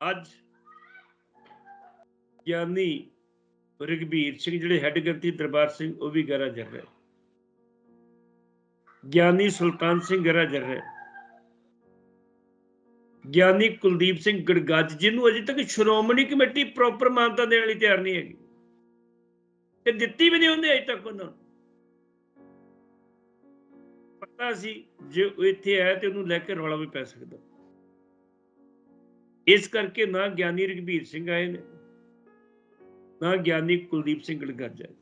ਅੱਜ ਗਿਆਨੀ ਰਗਵੀਰ ਸਿੰਘ, ਜਿਹੜੇ ਹੈੱਡ ਗ੍ਰੰਥੀ ਦਰਬਾਰ ਸਿੰਘ, ਉਹ ਵੀ ਗਰਾ ਜਰ ਰਹੇ ਗਿਆਨੀ ਸੁਲਤਾਨ ਸਿੰਘ ਗਰਾ ਜਰ ਰਹੇ ਗਿਆਨੀ ਕੁਲਦੀਪ ਸਿੰਘ ਗੜਗੱਜ, ਜਿਹਨੂੰ ਅਜੇ ਤੱਕ ਸ਼੍ਰੋਮਣੀ ਕਮੇਟੀ ਪ੍ਰੋਪਰ ਮਾਨਤਾ ਦੇਣ ਲਈ ਤਿਆਰ ਨਹੀਂ ਹੈਗੀ, ਤੇ ਦਿੱਤੀ ਵੀ ਨਹੀਂ ਹੁੰਦੀ ਅਜੇ ਤੱਕ ਉਹਨਾਂ ਨੂੰ। ਪਤਾ ਸੀ ਜੇ ਉਹ ਇੱਥੇ ਆਇਆ ਤੇ ਉਹਨੂੰ ਲੈ ਕੇ ਰੌਲਾ ਵੀ ਪੈ ਸਕਦਾ। ਇਸ ਕਰਕੇ ਨਾ ਗਿਆਨੀ ਰਘਬੀਰ ਸਿੰਘ ਆਏ ਨੇ, ਨਾ ਗਿਆਨੀ ਕੁਲਦੀਪ ਸਿੰਘ ਗੜਗੱਜ ਆਏ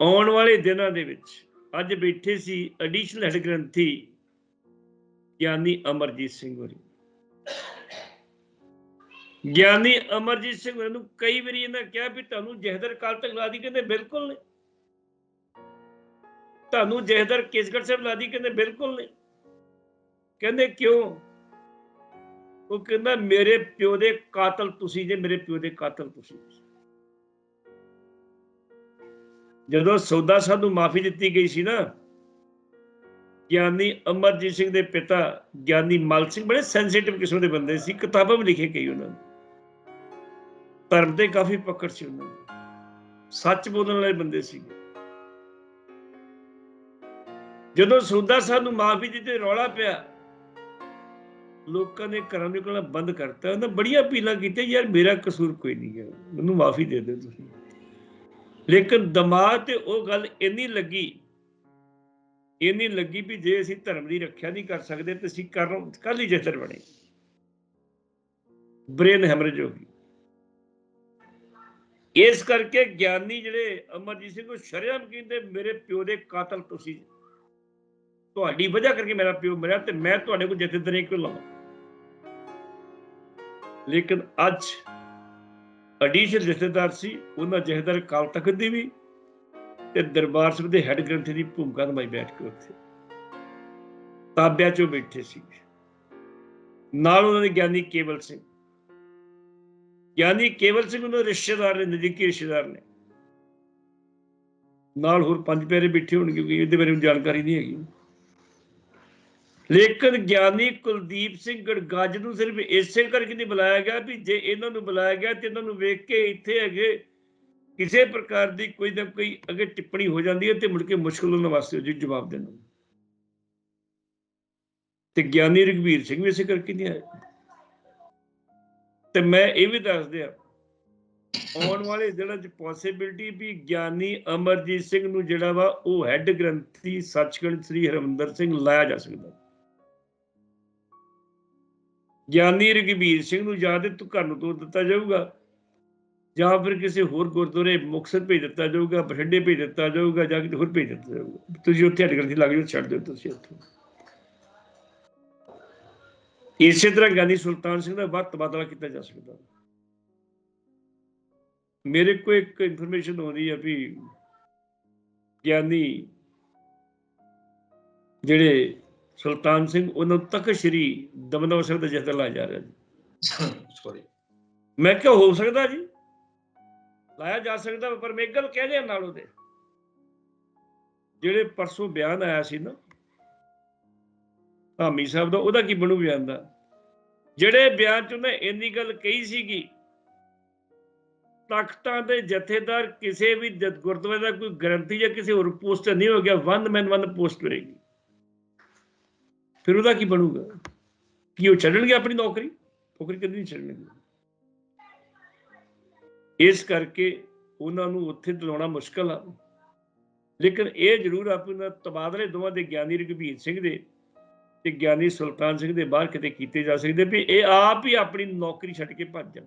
ਆਉਣ ਵਾਲੇ ਦਿਨਾਂ ਦੇ ਵਿੱਚ ਅੱਜ ਬੈਠੇ ਸੀ ਐਡੀਸ਼ਨਲ ਹੈਡ ਗ੍ਰੰਥੀ ਗਿਆਨੀ ਅਮਰਜੀਤ ਸਿੰਘ ਹੋਰੀ। ਗਿਆਨੀ ਅਮਰਜੀਤ ਸਿੰਘ ਹੋਰਾਂ ਨੂੰ ਕਈ ਵਾਰੀ ਇਹਨਾਂ ਕਿਹਾ ਵੀ ਤੁਹਾਨੂੰ ਜਹਦਰ ਕਾਲ ਤੱਕ ਲਾ ਦੀ ਕਹਿੰਦੇ ਬਿਲਕੁਲ ਨਹੀਂ। ਤੁਹਾਨੂੰ ਜਹਦਰ ਕੇਸਗੜ੍ਹ ਸਾਹਿਬ ਲਾਦੀ ਕਹਿੰਦੇ ਬਿਲਕੁਲ ਨਹੀਂ। ਕਹਿੰਦੇ ਕਿਉਂ? ਉਹ ਕਹਿੰਦਾ, ਮੇਰੇ ਪਿਓ ਦੇ ਕਾਤਲ ਤੁਸੀਂ ਜੇ, ਮੇਰੇ ਪਿਓ ਦੇ ਕਾਤਲ ਤੁਸੀਂ। ਜਦੋਂ ਸੌਦਾ ਸਾਹਿਬ ਨੂੰ ਮਾਫੀ ਦਿੱਤੀ ਗਈ ਸੀ ਨਾ, ਗਿਆਨੀ ਅਮਰਜੀਤ ਸਿੰਘ ਦੇ ਪਿਤਾ ਗਿਆਨੀ ਮਲ ਸਿੰਘ ਬੜੇ ਸੈਂਸਿਟਿਵ ਕਿਸਮ ਦੇ ਬੰਦੇ ਸੀ, ਕਿਤਾਬਾਂ ਵੀ ਲਿਖੇ ਗਈ ਉਹਨਾਂ ਨੇ। ਧਰਮ ਤੇ ਕਾਫੀ ਪਕੜ ਸੀ ਉਹਨਾਂ ਨੂੰ ਸੱਚ ਬੋਲਣ ਵਾਲੇ ਬੰਦੇ ਸੀ ਜਦੋਂ ਸੌਦਾ ਸਾਹਿਬ ਨੂੰ ਮਾਫੀ ਦਿੱਤੀ ਰੌਲਾ ਪਿਆ ਲੋਕਾਂ ਨੇ ਘਰਾਂ ਨਿਕਲਣਾ ਬੰਦ ਕਰਤਾ, ਉਹਨਾਂ ਬੜੀਆਂ ਅਪੀਲਾਂ ਕੀਤੀਆਂ, ਯਾਰ ਮੇਰਾ ਕਸੂਰ ਕੋਈ ਨਹੀਂ ਹੈ, ਮੈਨੂੰ ਮਾਫੀ ਦੇ ਦਿਓ ਤੁਸੀਂ। ਲੇਕਿਨ ਦਿਮਾਗ ਤੇ ਉਹ ਗੱਲ ਇੰਨੀ ਲੱਗੀ ਇੰਨੀ ਲੱਗੀ ਵੀ ਜੇ ਅਸੀਂ ਧਰਮ ਦੀ ਰੱਖਿਆ ਨਹੀਂ ਕਰ ਸਕਦੇ ਤੇ ਅਸੀਂ ਕਰ ਕੱਲ ਹੀ ਜੇਤਰ ਬਣੇ। ਬ੍ਰੇਨ ਹੈਮਰੇਜ ਹੋ ਗਈ। ਇਸ ਕਰਕੇ ਗਿਆਨੀ ਜਿਹੜੇ ਅਮਰਜੀਤ ਸਿੰਘ ਉਹ ਸ਼ਰਮ ਕਹਿੰਦੇ, ਮੇਰੇ ਪਿਓ ਦੇ ਕਾਤਲ ਤੁਸੀਂ, ਤੁਹਾਡੀ ਵਜ੍ਹਾ ਕਰਕੇ ਮੇਰਾ ਪਿਓ ਮਰਿਆ ਤੇ ਮੈਂ ਤੁਹਾਡੇ ਕੋਲ ਜਥੇਦਾਰੀ ਕਿਉਂ ਲਾਵਾਂ? ਲੇਕਿਨ ਅੱਜ ਅਡੀਸ਼ਨਲ ਜਥੇਦਾਰ ਸੀ, ਉਹਨਾਂ ਜਥੇਦਾਰ ਕਾਲ ਤਖ਼ਤ ਦੀ ਵੀ ਤੇ ਦਰਬਾਰ ਸਾਹਿਬ ਦੇ ਹੈੱਡ ਗ੍ਰੰਥੀ ਦੀ ਭੂਮਿਕਾ ਨਿਭਾਈ ਬੈਠ ਕੇ ਉੱਥੇ ਤਾਬਿਆ ਚੋਂ ਬੈਠੇ ਸੀ। ਨਾਲ ਉਹਨਾਂ ਦੇ ਗਿਆਨੀ ਕੇਵਲ ਸਿੰਘ। ਗਿਆਨੀ ਕੇਵਲ ਸਿੰਘ ਉਹਨਾਂ ਦੇ ਰਿਸ਼ਤੇਦਾਰ ਨੇ, ਨਜ਼ਦੀਕੀ ਰਿਸ਼ਤੇਦਾਰ ਨੇ। ਨਾਲ ਹੋਰ ਪੰਜ ਪਿਆਰੇ ਬੈਠੇ ਹੋਣਗੇ ਕਿਉਂਕਿ ਇਹਦੇ ਬਾਰੇ ਮੈਨੂੰ ਜਾਣਕਾਰੀ ਨਹੀਂ ਹੈਗੀ। ਲੇਕਿਨ ਗਿਆਨੀ ਕੁਲਦੀਪ ਸਿੰਘ ਗੜਗੱਜ ਨੂੰ ਸਿਰਫ ਇਸੇ ਕਰਕੇ ਨਹੀਂ ਬੁਲਾਇਆ ਗਿਆ ਵੀ ਜੇ ਇਹਨਾਂ ਨੂੰ ਬੁਲਾਇਆ ਗਿਆ ਤੇ ਇਹਨਾਂ ਨੂੰ ਵੇਖ ਕੇ ਇੱਥੇ ਹੈਗੇ ਕਿਸੇ ਪ੍ਰਕਾਰ ਦੀ ਕੋਈ ਨਾ ਕੋਈ ਅੱਗੇ ਟਿੱਪਣੀ ਹੋ ਜਾਂਦੀ ਹੈ ਤੇ ਮੁੜ ਕੇ ਮੁਸ਼ਕਲ ਉਹਨਾਂ ਵਾਸਤੇ ਜੀ ਜਵਾਬ ਦੇਣਾ ਤੇ ਗਿਆਨੀ ਰਘਵੀਰ ਸਿੰਘ ਵੀ ਇਸੇ ਕਰਕੇ ਨਹੀਂ ਆਏ। ਤੇ ਮੈਂ ਇਹ ਵੀ ਦੱਸ ਦਿਆਂ, ਆਉਣ ਵਾਲੇ ਦਿਨਾਂ 'ਚ ਪੋਸਿਬਿਲਿਟੀ ਵੀ ਗਿਆਨੀ ਅਮਰਜੀਤ ਸਿੰਘ ਨੂੰ ਜਿਹੜਾ ਵਾ ਉਹ ਹੈੱਡ ਗ੍ਰੰਥੀ ਸੱਚਖੰਡ ਸ੍ਰੀ ਹਰਮੰਦਰ ਸਿੰਘ ਲਾਇਆ ਜਾ ਸਕਦਾ। ਗਿਆਨੀ ਰਘਬੀਰ ਸਿੰਘ ਨੂੰ ਜਾਂ ਤੇ ਤੂੰ ਘਰ ਨੂੰ ਤੋਰ ਦਿੱਤਾ ਜਾਊਗਾ, ਜਾਂ ਫਿਰ ਕਿਸੇ ਹੋਰ ਗੁਰਦੁਆਰੇ ਮੁਕਤਸਰ ਭੇਜ ਦਿੱਤਾ ਜਾਊਗਾ, ਬਠਿੰਡੇ ਭੇਜ ਦਿੱਤਾ ਜਾਊਗਾ, ਜਾਂ ਕਿਤੇ ਹੋਰ ਭੇਜ ਦਿੱਤਾ ਜਾਊਗਾ। ਤੁਸੀਂ ਉੱਥੇ ਹੱਡ ਗ੍ਰੰਥੀ ਲੱਗ ਜਾਓ, ਛੱਡ ਦਿਓ ਤੁਸੀਂ ਉੱਥੋਂ। ਇਸੇ ਤਰ੍ਹਾਂ ਗਿਆਨੀ ਸੁਲਤਾਨ ਸਿੰਘ ਦਾ ਵਕਤ ਬਦਲਾ ਕੀਤਾ ਜਾ ਸਕਦਾ। ਮੇਰੇ ਕੋਲ ਇੱਕ ਇਨਫੋਰਮੇਸ਼ਨ ਆਉਂਦੀ ਹੈ ਵੀ ਗਿਆਨੀ ਜਿਹੜੇ ਸੁਲਤਾਨ ਸਿੰਘ ਉਹਨਾਂ ਤੱਕ ਸ਼੍ਰੀ ਦਮਦਮਾ ਸਾਹਿਬ ਦਾ ਜਥਾ ਲਾਇਆ ਜਾ ਰਿਹਾ ਜੀ। ਸੌਰੀ ਮੈਂ ਕਿਹਾ ਹੋ ਸਕਦਾ ਜੀ। ਲਾਇਆ ਜਾ ਸਕਦਾ ਪਰ ਮੈਂ ਇੱਕ ਗੱਲ ਕਹਿ ਰਿਹਾ ਨਾਲ ਉਹਦੇ। ਜਿਹੜੇ ਪਰਸੋਂ ਬਿਆਨ ਆਇਆ ਸੀ ਨਾ ਧਾਮੀ ਸਾਹਿਬ ਦਾ ਉਹਦਾ ਕੀ ਬਣੂ ਬਿਆਨ ਦਾ? ਜਿਹੜੇ ਬਿਆਨ ਚ ਉਹਨੇ ਇੰਨੀ ਗੱਲ ਕਹੀ ਸੀਗੀ ਤਖਤਾਂ ਦੇ ਜਥੇਦਾਰ ਕਿਸੇ ਵੀ ਗੁਰਦੁਆਰੇ ਦਾ ਕੋਈ ਗਰੰਟੀ ਜਾਂ ਕਿਸੇ ਹੋਰ ਪੋਸਟ ਨਹੀਂ ਹੋ ਗਿਆ ਵਨ ਮੈਨ ਵਨ ਪੋਸਟ ਹੋਏਗੀ। ਫਿਰ ਉਹਦਾ ਕੀ ਬਣੂਗਾ? ਕੀ ਉਹ ਛੱਡਣਗੇ ਆਪਣੀ ਨੌਕਰੀ? ਨੌਕਰੀ ਕਦੇ ਨਹੀਂ ਛੱਡਣਗੇ ਇਸ ਕਰਕੇ ਉਹਨਾਂ ਨੂੰ ਉੱਥੇ ਦਿਲਾਉਣਾ ਮੁਸ਼ਕਲ ਆ। ਲੇਕਿਨ ਇਹ ਜ਼ਰੂਰ ਆਪਣਾ ਤਬਾਦਲੇ ਦੋਵਾਂ ਦੇ ਗਿਆਨੀ ਰਘਬੀਰ ਸਿੰਘ ਦੇ ਤੇ ਗਿਆਨੀ ਸੁਲਤਾਨ ਸਿੰਘ ਦੇ ਬਾਹਰ ਕਿਤੇ ਕੀਤੇ ਜਾ ਸਕਦੇ ਵੀ ਇਹ ਆਪ ਹੀ ਆਪਣੀ ਨੌਕਰੀ ਛੱਡ ਕੇ ਭੱਜ ਜਾਣ।